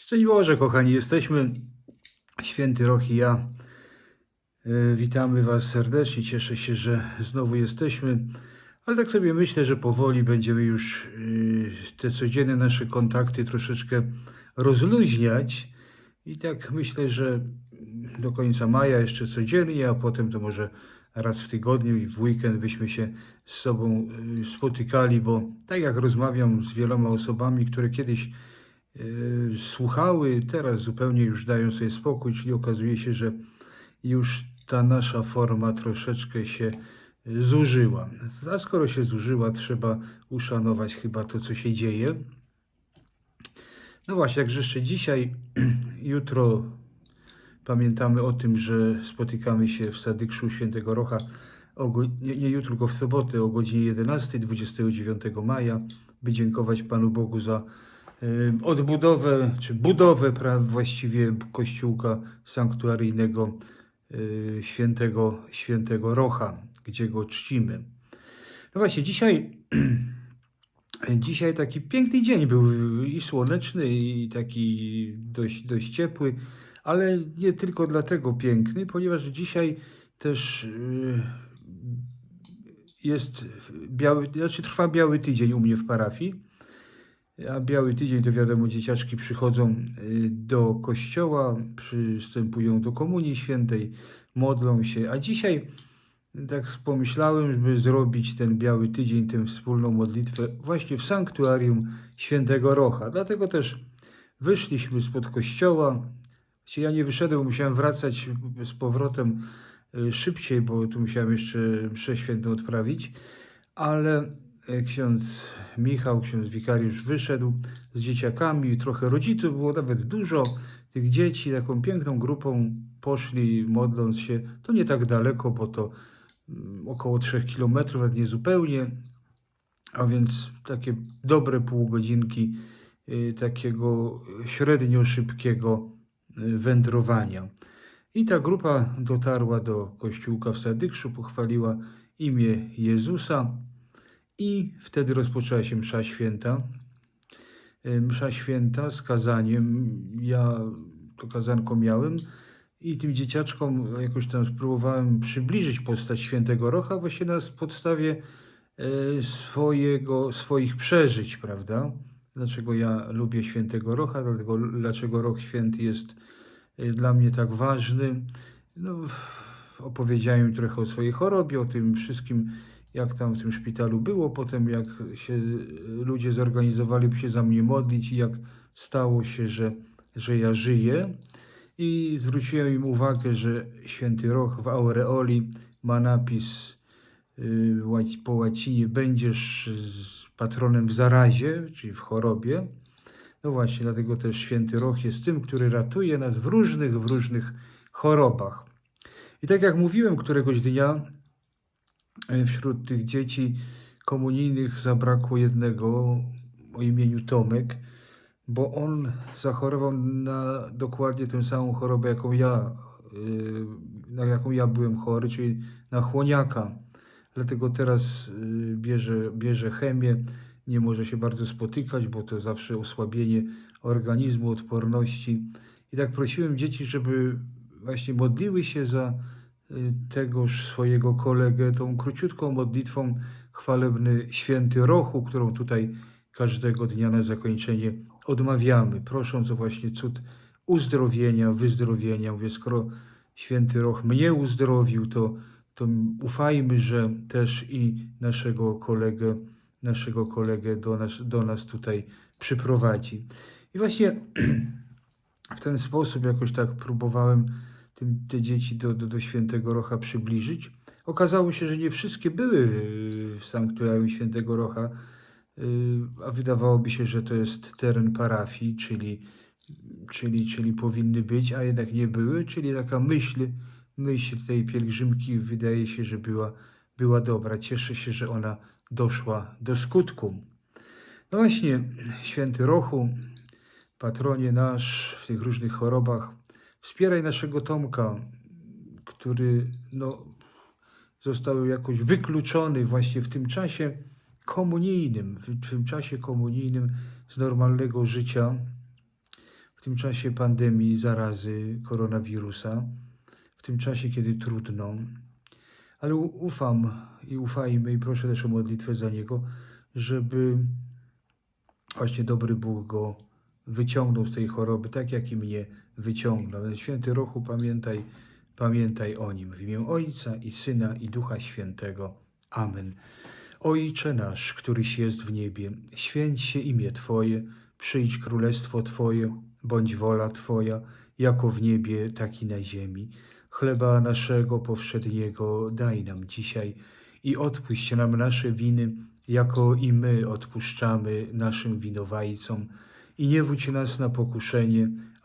Szczęść Boże, kochani, jesteśmy. Święty Roch i ja. E, Witamy Was serdecznie. Cieszę się, że znowu jesteśmy. Ale tak sobie myślę, że powoli będziemy już e, te codzienne nasze kontakty troszeczkę rozluźniać. I tak myślę, że do końca maja jeszcze codziennie, a potem to może raz w tygodniu i w weekend byśmy się z sobą e, spotykali, bo tak jak rozmawiam z wieloma osobami, które kiedyś słuchały, teraz zupełnie już dają sobie spokój, czyli okazuje się, że już ta nasza forma troszeczkę się e, zużyła. A skoro się zużyła, trzeba uszanować chyba to, co się dzieje. No właśnie, także jeszcze dzisiaj, jutro pamiętamy o tym, że spotykamy się w Sadykszu Świętego Rocha, o, nie, nie jutro, tylko w sobotę o godzinie 11, 29 maja, by dziękować Panu Bogu za y, odbudowę, czy budowę pra, właściwie kościółka sanktuaryjnego y, świętego, świętego Rocha, gdzie go czcimy. No właśnie, dzisiaj Dzisiaj taki piękny dzień był i słoneczny, i taki dość, dość ciepły, ale nie tylko dlatego piękny, ponieważ dzisiaj też y, jest biały, znaczy trwa biały tydzień u mnie w parafii. A biały tydzień to wiadomo, dzieciaczki przychodzą y, do kościoła, przystępują do Komunii Świętej, modlą się. A dzisiaj tak pomyślałem, żeby zrobić ten biały tydzień, tę wspólną modlitwę właśnie w sanktuarium Świętego Rocha. Dlatego też wyszliśmy spod kościoła. Ja nie wyszedłem, musiałem wracać z powrotem y, szybciej, bo tu musiałem jeszcze mszę świętą odprawić, ale y, ksiądz Michał, ksiądz wikariusz wyszedł z dzieciakami, trochę rodziców było nawet dużo tych dzieci, taką piękną grupą poszli modląc się, to nie tak daleko, bo to mm, około 3 kilometrów, nawet nie zupełnie, a więc takie dobre pół godzinki y, takiego średnio szybkiego y, wędrowania. I ta grupa dotarła do kościółka w Sadykszu, pochwaliła imię Jezusa i wtedy rozpoczęła się msza święta. Y, Msza święta z kazaniem. Ja to kazanko miałem i tym dzieciaczkom jakoś tam spróbowałem przybliżyć postać świętego Rocha właśnie na podstawie e, swojego, swoich przeżyć, prawda? Dlaczego ja lubię świętego Rocha, dlatego dlaczego Roch Święty jest e, dla mnie tak ważny. No, opowiedziałem trochę o swojej chorobie, o tym wszystkim, jak tam w tym szpitalu było, potem jak się ludzie zorganizowali, by się za mnie modlić i jak stało się, że, że ja żyję. I zwróciłem im uwagę, że święty Roch w aureoli ma napis y, po łacinie będziesz patronem w zarazie, czyli w chorobie. No właśnie, dlatego też święty Roch jest tym, który ratuje nas w różnych, w różnych chorobach. I tak jak mówiłem któregoś dnia, wśród tych dzieci komunijnych zabrakło jednego o imieniu Tomek, bo on zachorował na dokładnie tę samą chorobę, jaką ja, yy, na jaką ja byłem chory, czyli na chłoniaka. Dlatego teraz yy, bierze, bierze chemię, nie może się bardzo spotykać, bo to zawsze osłabienie organizmu, odporności. I tak prosiłem dzieci, żeby właśnie modliły się za tegoż swojego kolegę tą króciutką modlitwą chwalebny święty Rochu, którą tutaj każdego dnia na zakończenie odmawiamy, prosząc o właśnie cud uzdrowienia, wyzdrowienia. Mówię, skoro święty Roch mnie uzdrowił, to, to ufajmy, że też i naszego kolegę, naszego kolegę do nas, do nas tutaj przyprowadzi. I właśnie w ten sposób jakoś tak próbowałem tym, te dzieci do, do, do świętego Rocha przybliżyć. Okazało się, że nie wszystkie były w sanktuarium świętego Rocha, y, a wydawałoby się, że to jest teren parafii, czyli, czyli, czyli powinny być, a jednak nie były, czyli taka myśl, myśl tej pielgrzymki wydaje się, że była, była dobra. Cieszę się, że ona doszła do skutku. No właśnie, święty Rochu, patronie nasz w tych różnych chorobach, wspieraj naszego Tomka, który no, został jakoś wykluczony właśnie w tym czasie komunijnym, w tym czasie komunijnym z normalnego życia. w tym czasie pandemii, zarazy koronawirusa, w tym czasie, kiedy trudno. Ale ufam i ufajmy i proszę też o modlitwę za niego, żeby właśnie dobry Bóg go wyciągnął z tej choroby, tak jak i mnie wyciągnął. Święty Rochu, pamiętaj, pamiętaj o nim. W imię Ojca i Syna i Ducha Świętego. Amen. Ojcze nasz, któryś jest w niebie, święć się imię Twoje, przyjdź królestwo Twoje, bądź wola Twoja, jako w niebie, tak i na ziemi. Chleba naszego powszedniego daj nam dzisiaj i odpuść nam nasze winy, jako i my odpuszczamy naszym winowajcom. I nie wódź nas na pokuszenie,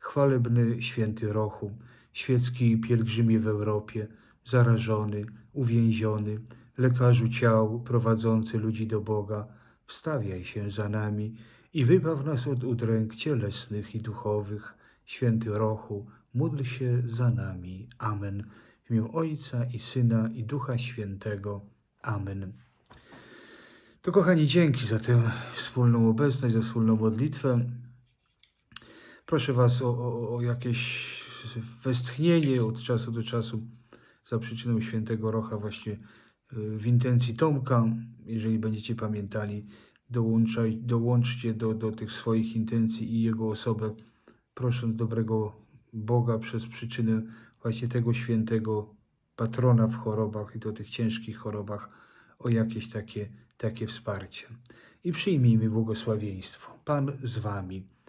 Chwalebny święty Rochu, świecki pielgrzymie w Europie, zarażony, uwięziony, lekarzu ciał prowadzący ludzi do Boga, wstawiaj się za nami i wybaw nas od udręk cielesnych i duchowych. Święty Rochu, módl się za nami. Amen. W imię Ojca i Syna i Ducha Świętego. Amen. To kochani, dzięki za tę wspólną obecność, za wspólną modlitwę. Proszę Was o, o, o jakieś westchnienie od czasu do czasu za przyczyną świętego Rocha właśnie y, w intencji Tomka. Jeżeli będziecie pamiętali, dołączaj, dołączcie do, do tych swoich intencji i jego osobę, prosząc dobrego Boga przez przyczynę właśnie tego świętego patrona w chorobach i do tych ciężkich chorobach o jakieś takie, takie wsparcie. I przyjmijmy błogosławieństwo. Pan z Wami.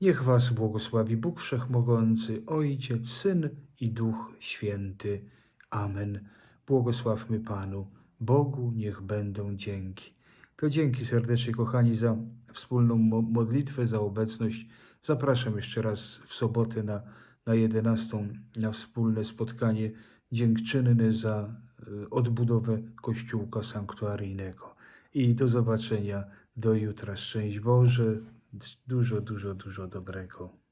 Niech Was błogosławi Bóg Wszechmogący, Ojciec, Syn i Duch Święty. Amen. Błogosławmy Panu. Bogu niech będą dzięki. To dzięki serdecznie, kochani, za wspólną mo- modlitwę, za obecność. Zapraszam jeszcze raz w sobotę na, na 11 na wspólne spotkanie dziękczynne za y, odbudowę Kościółka Sanktuaryjnego. I do zobaczenia do jutra. Szczęść Boże, dużo, dużo, dużo dobrego.